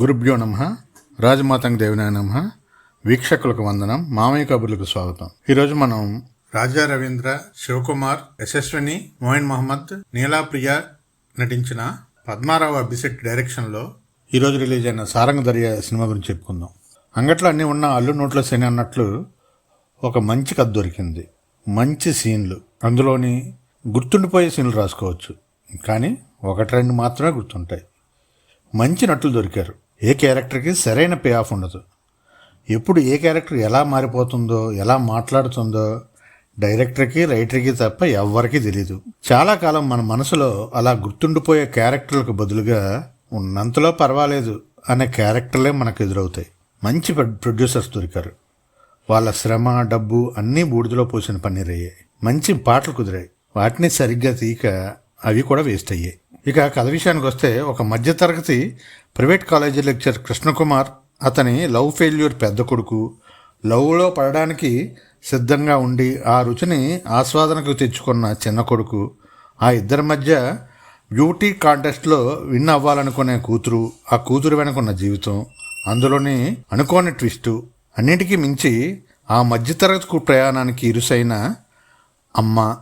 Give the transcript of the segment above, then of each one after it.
గురుభ్యో నమ. రాజమాతంగ దేవినాయ నమ. వీక్షకులకు వందనం. మామయ్య కబుర్లకు స్వాగతం. ఈరోజు మనం రాజా రవీంద్ర శివకుమార్ యశస్విని మోయిన్ మహమ్మద్ నీలాప్రియ నటించిన పద్మారావు అభిసెట్ డైరెక్షన్లో ఈరోజు రిలీజ్ అయిన సారంగ దర్యా సినిమా గురించి చెప్పుకుందాం. అంగట్లో అన్నీ ఉన్న అల్లు నోట్ల శని అన్నట్లు ఒక మంచి కథ దొరికింది. మంచి సీన్లు. అందులోని గుర్తుండిపోయే సీన్లు రాసుకోవచ్చు. కానీ ఒకటి రెండు మాత్రమే గుర్తుంటాయి. మంచి నటులు దొరికారు. ఏ క్యారెక్టర్కి సరైన పే ఆఫ్ ఉండదు. ఎప్పుడు ఏ క్యారెక్టర్ ఎలా మారిపోతుందో ఎలా మాట్లాడుతుందో డైరెక్టర్కి రైటర్కి తప్ప ఎవ్వరికీ తెలియదు చాలా కాలం మన మనసులో అలా గుర్తుండిపోయే క్యారెక్టర్లకు బదులుగా ఉన్నంతలో పర్వాలేదు అనే క్యారెక్టర్లే మనకు ఎదురవుతాయి. మంచి ప్రొ- ప్రొడ్యూసర్స్ దొరికారు. వాళ్ళ శ్రమ డబ్బు అన్నీ బూడిదలో పోసిన పన్నీరయ్యాయి. మంచి పాటలు కుదిరాయి. వాటిని సరిగ్గా తీయక అవి కూడా వేస్ట్ అయ్యాయి. ఇక కథ విషయానికి వస్తే ఒక మధ్యతరగతి ప్రైవేట్ కాలేజీ లెక్చర్ కృష్ణకుమార్ అతని లవ్ ఫెయిల్యూర్ పెద్ద కొడుకు. లవ్లో పడడానికి సిద్ధంగా ఉండి ఆ రుచిని ఆస్వాదనకు తెచ్చుకున్న చిన్న కొడుకు. ఆ ఇద్దరి మధ్య బ్యూటీ కాంటెస్ట్లో విన్ అవ్వాలనుకునే కూతురు ఆ కూతురు వెనుకున్న జీవితం. అందులోని అనుకోని ట్విస్టు. అన్నిటికీ మించి ఆ మధ్యతరగతి ప్రయాణానికి ఇరుసైన అమ్మ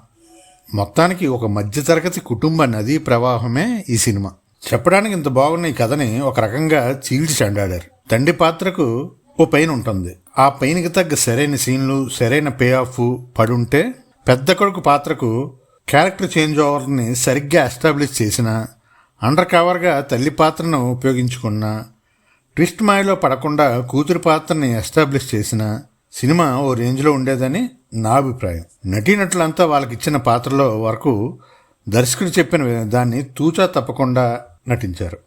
మొత్తానికి ఒక మధ్యతరగతి కుటుంబ నదీ ప్రవాహమే ఈ సినిమా. చెప్పడానికి ఇంత బాగున్న ఈ కథని ఒక రకంగా చీల్చి చండాడారు. తండ్రి పాత్రకు ఓ పెయిన్ ఉంటుంది. ఆ పెయిన్కి తగ్గ సరైన సీన్లు సరైన పే ఆఫ్ పడుంటే పెద్ద కొడుకు పాత్రకు క్యారెక్టర్ చేంజ్ ఓవర్ని సరిగ్గా ఎస్టాబ్లిష్ చేసిన అండర్ కవర్గా తల్లి పాత్రను ఉపయోగించుకున్న ట్విస్ట్ మాయలో పడకుండా కూతురు పాత్రని ఎస్టాబ్లిష్ చేసిన సినిమా ఓ రేంజ్లో ఉండేదని నా అభిప్రాయం. నటీనటులంతా వాళ్ళకి ఇచ్చిన పాత్రలో వరకు దర్శకుడు చెప్పిన దాన్ని తూచా తప్పకుండా నటించారు.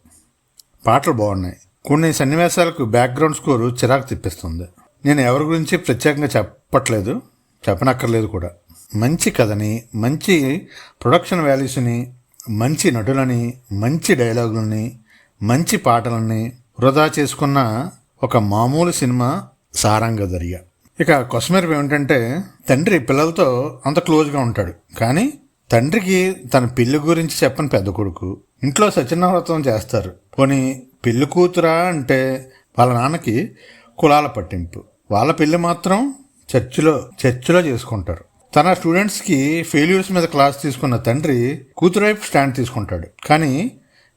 పాటలు బాగున్నాయి. కొన్ని సన్నివేశాలకు బ్యాక్గ్రౌండ్ స్కోరు చిరాకు తెప్పిస్తుంది. నేను ఎవరి గురించి ప్రత్యేకంగా చెప్పట్లేదు చెప్పనక్కర్లేదు కూడా. మంచి కథని మంచి ప్రొడక్షన్ వాల్యూస్ని మంచి నటులని మంచి డైలాగులని మంచి పాటలని వృధా చేసుకున్న ఒక మామూలు సినిమా సారంగ దర్యా ఇక కొసమెరుపు ఏమిటంటే తండ్రి పిల్లలతో అంత క్లోజ్గా ఉంటాడు. కానీ తండ్రికి తన పెళ్ళి గురించి చెప్పని పెద్ద కొడుకు. ఇంట్లో సత్యనావ్రతం చేస్తారు. పోనీ పెళ్ళి కూతురా అంటే వాళ్ళ నాన్నకి కులాల పట్టింపు. వాళ్ళ పెళ్ళి మాత్రం చర్చిలో చర్చిలో చేసుకుంటారు. తన స్టూడెంట్స్కి ఫెయిల్యూర్స్ మీద క్లాస్ తీసుకున్న తండ్రి కూతురు వైపు స్టాండ్ తీసుకుంటాడు. కానీ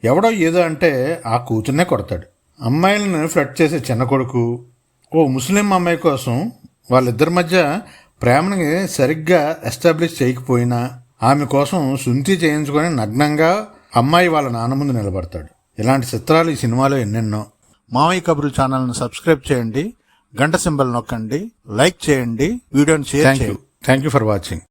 ఎవడో ఏదో అంటే ఆ కూతుర్నే కొడతాడు. అమ్మాయిలను ఫ్లట్ చేసే చిన్న కొడుకు ఓ ముస్లిం అమ్మాయి కోసం వాళ్ళిద్దరి మధ్య ప్రేమని సరిగ్గా ఎస్టాబ్లిష్ చేయకపోయినా ఆమె కోసం సుంతి చేయించుకొని నగ్నంగా అమ్మాయి వాళ్ళ నాన్న ముందు నిలబడతాడు. ఇలాంటి చిత్రాలు ఈ సినిమాలో ఎన్నెన్నో. మావయ్య కబురు ఛానల్ను సబ్స్క్రైబ్ చేయండి గంట సింబల్ నొక్కండి లైక్ చేయండి వీడియోని షేర్ చేయండి. Thank you for watching